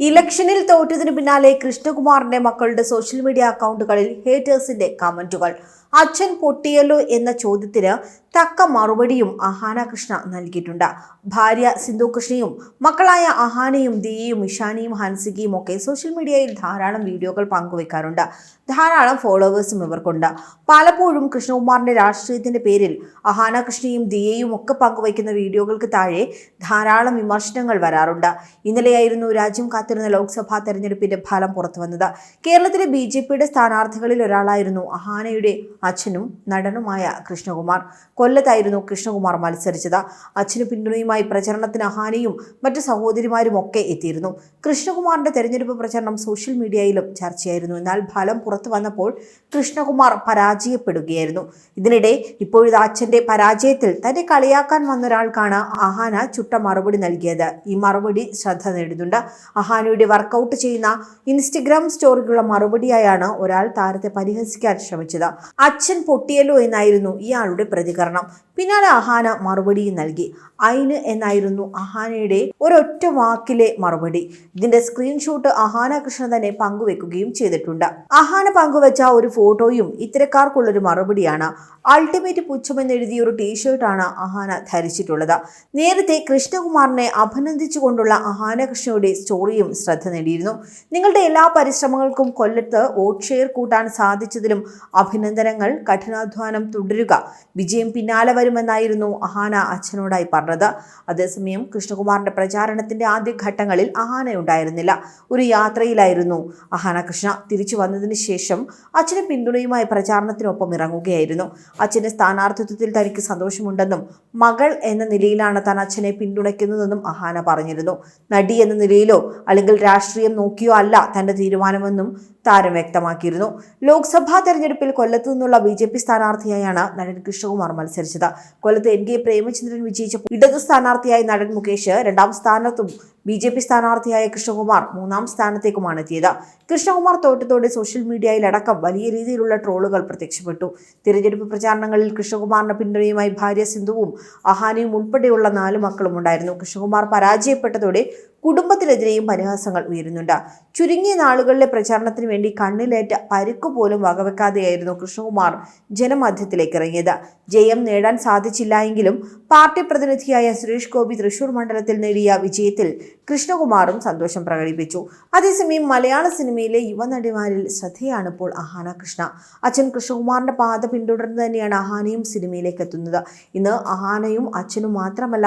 ഇലക്ഷനിൽ തോറ്റതിനു പിന്നാലെ കൃഷ്ണകുമാറിന്റെ മക്കളുടെ സോഷ്യൽ മീഡിയ അക്കൗണ്ടുകളിൽ ഹേറ്റേഴ്സിന്റെ കമന്റുകൾ. അച്ഛൻ പൊട്ടിയല്ലോ എന്ന ചോദ്യത്തിന് തക്ക മറുപടിയും അഹാന കൃഷ്ണ നൽകിയിട്ടുണ്ട്. ഭാര്യ സിന്ധു കൃഷ്ണയും മക്കളായ അഹാനയും ദിയയും ഇഷാനിയും ഹൻസികയും ഒക്കെ സോഷ്യൽ മീഡിയയിൽ ധാരാളം വീഡിയോകൾ പങ്കുവെക്കാറുണ്ട്. ധാരാളം ഫോളോവേഴ്സും ഇവർക്കുണ്ട്. പലപ്പോഴും കൃഷ്ണകുമാറിന്റെ രാഷ്ട്രീയത്തിന്റെ പേരിൽ അഹാന കൃഷ്ണയും ദിയയും ഒക്കെ പങ്കുവയ്ക്കുന്ന വീഡിയോകൾക്ക് താഴെ ധാരാളം വിമർശനങ്ങൾ വരാറുണ്ട്. ഇന്നലെയായിരുന്നു രാജ്യം കാത്തിരുന്ന ലോക്സഭാ തെരഞ്ഞെടുപ്പിന്റെ ഫലം പുറത്തു വന്നത് കേരളത്തിലെ ബി ജെ പിയുടെ സ്ഥാനാർത്ഥികളിൽ ഒരാളായിരുന്നു അഹാനയുടെ അച്ഛനും നടനുമായ കൃഷ്ണകുമാർ. കൊല്ലത്തായിരുന്നു കൃഷ്ണകുമാർ മത്സരിച്ചത്. അച്ഛന് പിന്തുണയുമായി പ്രചരണത്തിന് അഹാനയും മറ്റു സഹോദരിമാരും ഒക്കെ എത്തിയിരുന്നു. കൃഷ്ണകുമാറിന്റെ തെരഞ്ഞെടുപ്പ് പ്രചരണം സോഷ്യൽ മീഡിയയിലും ചർച്ചയായിരുന്നു. എന്നാൽ ഫലം പുറത്തു വന്നപ്പോൾ കൃഷ്ണകുമാർ പരാജയപ്പെടുകയായിരുന്നു. ഇതിനിടെ ഇപ്പോഴത്തെ അച്ഛന്റെ പരാജയത്തിൽ തന്നെ കളിയാക്കാൻ വന്ന ഒരാൾക്കാണ് അഹാന ചുട്ട മറുപടി നൽകിയത്. ഈ മറുപടി ശ്രദ്ധ നേടുന്നുണ്ട്. അഹാനയുടെ വർക്കൗട്ട് ചെയ്യുന്ന ഇൻസ്റ്റഗ്രാം സ്റ്റോറിക്കുള്ള മറുപടിയായാണ് ഒരാൾ താരത്തെ പരിഹസിക്കാൻ ശ്രമിച്ചത്. അച്ഛൻ പൊട്ടിയല്ലോ എന്നായിരുന്നു ഇയാളുടെ പ്രതികരണം. കാരണം പിന്നാലെ അഹാന മറുപടി നൽകി. അയിന് എന്നായിരുന്നു അഹാനയുടെ ഒരൊറ്റ വാക്കിലെ മറുപടി. ഇതിന്റെ സ്ക്രീൻഷോട്ട് അഹാന കൃഷ്ണ തന്നെ പങ്കുവെക്കുകയും ചെയ്തിട്ടുണ്ട്. അഹാന പങ്കുവച്ച ഒരു ഫോട്ടോയും ഇത്തരക്കാർക്കുള്ളൊരു മറുപടിയാണ്. അൾട്ടിമേറ്റ് പുച്ഛമെന്ന് എന്നെഴുതിയ ഒരു ടീഷർട്ടാണ് അഹാന ധരിച്ചിട്ടുള്ളത്. നേരത്തെ കൃഷ്ണകുമാറിനെ അഭിനന്ദിച്ചുകൊണ്ടുള്ള അഹാന കൃഷ്ണയുടെ സ്റ്റോറിയും ശ്രദ്ധ നേടിയിരുന്നു. നിങ്ങളുടെ എല്ലാ പരിശ്രമങ്ങൾക്കും കൊല്ലത്ത് വോട്ട് ഷെയർ കൂട്ടാൻ സാധിച്ചതിലും അഭിനന്ദനങ്ങൾ. കഠിനാധ്വാനം തുടരുക. വിജയം പിന്നാലെ വരുമെന്നായിരുന്നു അഹാന അച്ഛനോടായി പറഞ്ഞത്. അതേസമയം കൃഷ്ണകുമാറിന്റെ പ്രചാരണത്തിന്റെ ആദ്യ ഘട്ടങ്ങളിൽ അഹാന ഉണ്ടായിരുന്നില്ല ഒരു യാത്രയിലായിരുന്നു അഹാന കൃഷ്ണ തിരിച്ചു വന്നതിന് ശേഷം അച്ഛന് പിന്തുണയുമായി പ്രചാരണത്തിനൊപ്പം ഇറങ്ങുകയായിരുന്നു. അച്ഛന്റെ സ്ഥാനാർത്ഥിത്വത്തിൽ തനിക്ക് സന്തോഷമുണ്ടെന്നും മകൾ എന്ന നിലയിലാണ് താൻ അച്ഛനെ പിന്തുണയ്ക്കുന്നതെന്നും അഹാന പറഞ്ഞിരുന്നു. നടി എന്ന നിലയിലോ അല്ലെങ്കിൽ രാഷ്ട്രീയം നോക്കിയോ അല്ല തന്റെ തീരുമാനമെന്നും താരം വ്യക്തമാക്കിയിരുന്നു. ലോക്സഭാ തെരഞ്ഞെടുപ്പിൽ കൊല്ലത്തു നിന്നുള്ള ബി ജെ പി സ്ഥാനാർത്ഥിയായാണ് നടൻ കൃഷ്ണകുമാർ മത്സരിച്ചത്. കൊല്ലത്ത് എൻ കെ പ്രേമചന്ദ്രൻ വിജയിച്ച ഇടതു സ്ഥാനാർത്ഥിയായ നടൻ മുകേഷ് രണ്ടാം സ്ഥാനത്തും ബി ജെ പി സ്ഥാനാർത്ഥിയായ കൃഷ്ണകുമാർ മൂന്നാം സ്ഥാനത്തേക്കുമാണ് എത്തിയത്. കൃഷ്ണകുമാർ തോറ്റത്തോടെ സോഷ്യൽ മീഡിയയിലടക്കം വലിയ രീതിയിലുള്ള ട്രോളുകൾ പ്രത്യക്ഷപ്പെട്ടു. തിരഞ്ഞെടുപ്പ് പ്രചാരണങ്ങളിൽ കൃഷ്ണകുമാറിന് പിന്തുണയുമായി ഭാര്യ സിന്ധുവും അഹാനയും ഉൾപ്പെടെയുള്ള നാല് മക്കളും ഉണ്ടായിരുന്നു. കൃഷ്ണകുമാർ പരാജയപ്പെട്ടതോടെ കുടുംബത്തിനെതിരെയും പരിഹാസങ്ങൾ ഉയരുന്നുണ്ട്. ചുരുങ്ങിയ നാളുകളിലെ പ്രചാരണത്തിന് വേണ്ടി കണ്ണിലേറ്റ പരുക്ക് പോലും വകവെക്കാതെയായിരുന്നു കൃഷ്ണകുമാർ ജനമധ്യത്തിലേക്ക് ഇറങ്ങിയത്. ജയം നേടാൻ സാധിച്ചില്ല എങ്കിലും പാർട്ടി പ്രതിനിധിയായ സുരേഷ് ഗോപി തൃശൂർ മണ്ഡലത്തിൽ നേടിയ വിജയത്തിൽ കൃഷ്ണകുമാറും സന്തോഷം പ്രകടിപ്പിച്ചു. അതേസമയം മലയാള സിനിമയിലെ യുവനടിമാരിൽ ശ്രദ്ധയാണ് ഇപ്പോൾ അഹാന കൃഷ്ണ. അച്ഛൻ കൃഷ്ണകുമാറിന്റെ പാത പിന്തുടർന്ന് തന്നെയാണ് അഹാനയും സിനിമയിലേക്ക് എത്തുന്നത്. ഇന്ന് അഹാനയും അച്ഛനും മാത്രമല്ല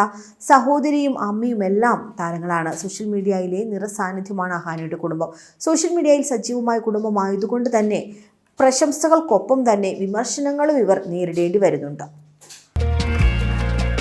സഹോദരിയും അമ്മയും എല്ലാം താരങ്ങളാണ്. സോഷ്യൽ മീഡിയയിലെ നിറസാന്നിധ്യമാണ് അഹാനയുടെ കുടുംബം. സോഷ്യൽ മീഡിയയിൽ സജീവമായ കുടുംബമായതുകൊണ്ട് തന്നെ പ്രശംസകൾക്കൊപ്പം തന്നെ വിമർശനങ്ങളും ഇവർ നേരിടേണ്ടി വരുന്നുണ്ട്.